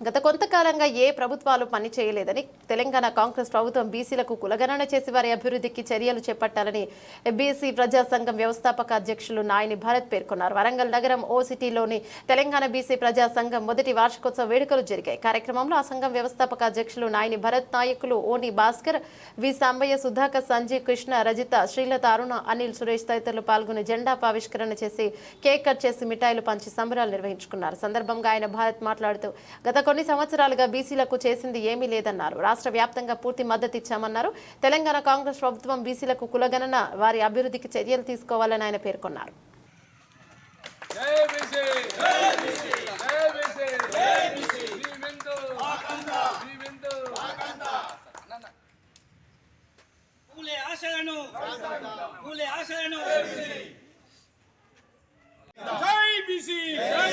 గత కొంతకాలంగా ఏ ప్రభుత్వాలు పని చేయలేదని తెలంగాణ కాంగ్రెస్ ప్రభుత్వం బీసీలకు కులగణన చేసి వారి అభివృద్ధికి చర్యలు చేపట్టాలని బీసీ ప్రజా సంఘం వ్యవస్థాపక అధ్యక్షులు నాయని భరత్ పేర్కొన్నారు. వరంగల్ నగరం ఓసిటీలోని తెలంగాణ బీసీ ప్రజా సంఘం మొదటి వార్షికోత్సవ వేడుకలు జరిగాయి. కార్యక్రమంలో ఆ సంఘం వ్యవస్థాపక అధ్యక్షులు నాయని భరత్ నాయకులు ఓని భాస్కర్ వి సాంబయ్య సుధాకర్ సంజీవ్ కృష్ణ రజిత శ్రీలత అరుణ అనిల్ సురేష్ తదితరులు పాల్గొని జెండా ఆవిష్కరణ చేసి కేక్ కట్ చేసి మిఠాయిలు పంచి సంబరాలు నిర్వహించుకున్నారు. సందర్భంగా ఆయన భారత్ మాట్లాడుతూ గత కొన్ని సంవత్సరాలుగా బీసీలకు చేసింది ఏమీ లేదన్నారు. రాష్ట్ర వ్యాప్తంగా పూర్తి మద్దతు ఇచ్చామన్నారు. తెలంగాణ కాంగ్రెస్ ప్రభుత్వం బీసీలకు కులగణన వారి అభివృద్ధికి చర్యలు తీసుకోవాలని ఆయన పేర్కొన్నారు. జై బీసీ జై బీసీ జై బీసీ జై బీసీ వి విందు ఆకంద వి విందు ఆకంద పూలే ఆశలను పూలే ఆశలను జై బీసీ జై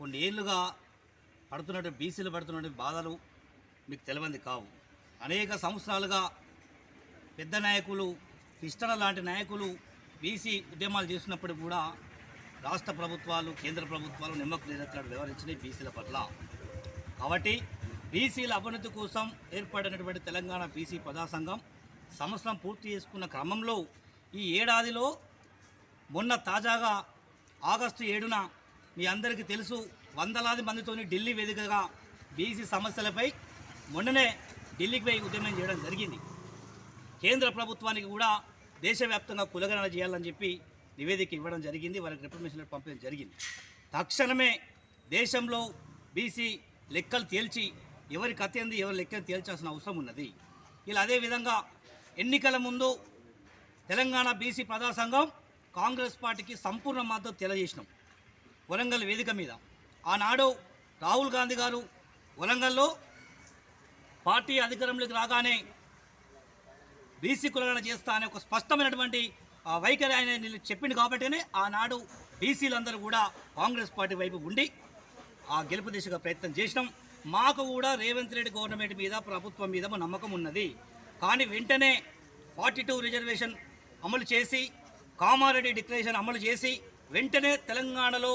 కొన్ని ఏళ్ళుగా పడుతున్నటువంటి బీసీలు పడుతున్నటువంటి బాధలు మీకు తెలియంది కావు. అనేక సంవత్సరాలుగా పెద్ద నాయకులు కృష్ణ లాంటి నాయకులు బీసీ ఉద్యమాలు చేసినప్పుడు కూడా రాష్ట్ర ప్రభుత్వాలు కేంద్ర ప్రభుత్వాలు నిమ్మకు నీరెత్తాడు వ్యవహరించినాయి బీసీల పట్ల. కాబట్టి బీసీల అభ్యున్నతి కోసం ఏర్పడినటువంటి తెలంగాణ బీసీ ప్రజా సంఘం సంవత్సరం పూర్తి చేసుకున్న క్రమంలో ఈ ఏడాదిలో మొన్న తాజాగా ఆగస్టు ఏడున మీ అందరికీ తెలుసు వందలాది మందితోని ఢిల్లీ వేదికగా బీసీ సమస్యలపై మొన్ననే ఢిల్లీకి పోయి ఉద్యమం చేయడం జరిగింది. కేంద్ర ప్రభుత్వానికి కూడా దేశవ్యాప్తంగా కులగణన చేయాలని చెప్పి నివేదిక ఇవ్వడం జరిగింది. వారికి రిప్రమేషన్ పంపడం జరిగింది. తక్షణమే దేశంలో బీసీ లెక్కలు తేల్చి ఎవరికి అత్యంది ఎవరి లెక్కలు తేల్చాల్సిన అవసరం ఉన్నది. ఇలా అదేవిధంగా ఎన్నికల ముందు తెలంగాణ బీసీ ప్రజా సంఘం కాంగ్రెస్ పార్టీకి సంపూర్ణ మద్దతు తెలియజేసినాం. వరంగల్ వేదిక మీద. ఆనాడు రాహుల్ గాంధీ గారు వరంగల్లో పార్టీ అధికారంలోకి రాగానే బీసీ కులగణ చేస్తా అనే ఒక స్పష్టమైనటువంటి ఆ, వైఖరి ఆయన చెప్పింది కాబట్టినే ఆనాడు బీసీలందరూ కూడా కాంగ్రెస్ పార్టీ వైపు ఉండి ఆ గెలుపు దిశగా ప్రయత్నం చేసినాం. మాకు కూడా రేవంత్ రెడ్డి గవర్నమెంట్ మీద ప్రభుత్వం మీద నమ్మకం ఉన్నది. కానీ వెంటనే ఫార్టీ టూ రిజర్వేషన్ అమలు చేసి కామారెడ్డి డిక్లరేషన్ అమలు చేసి వెంటనే తెలంగాణలో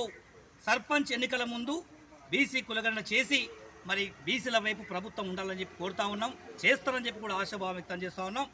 సర్పంచ్ ఎన్నికల ముందు బీసీ కులగణన చేసి మరి బీసీల వైపు ప్రభుత్వం ఉండాలని చెప్పి కోరుతా ఉన్నాం. చేస్తారని చెప్పి కూడా ఆశాభావం వ్యక్తం చేస్తా ఉన్నాం.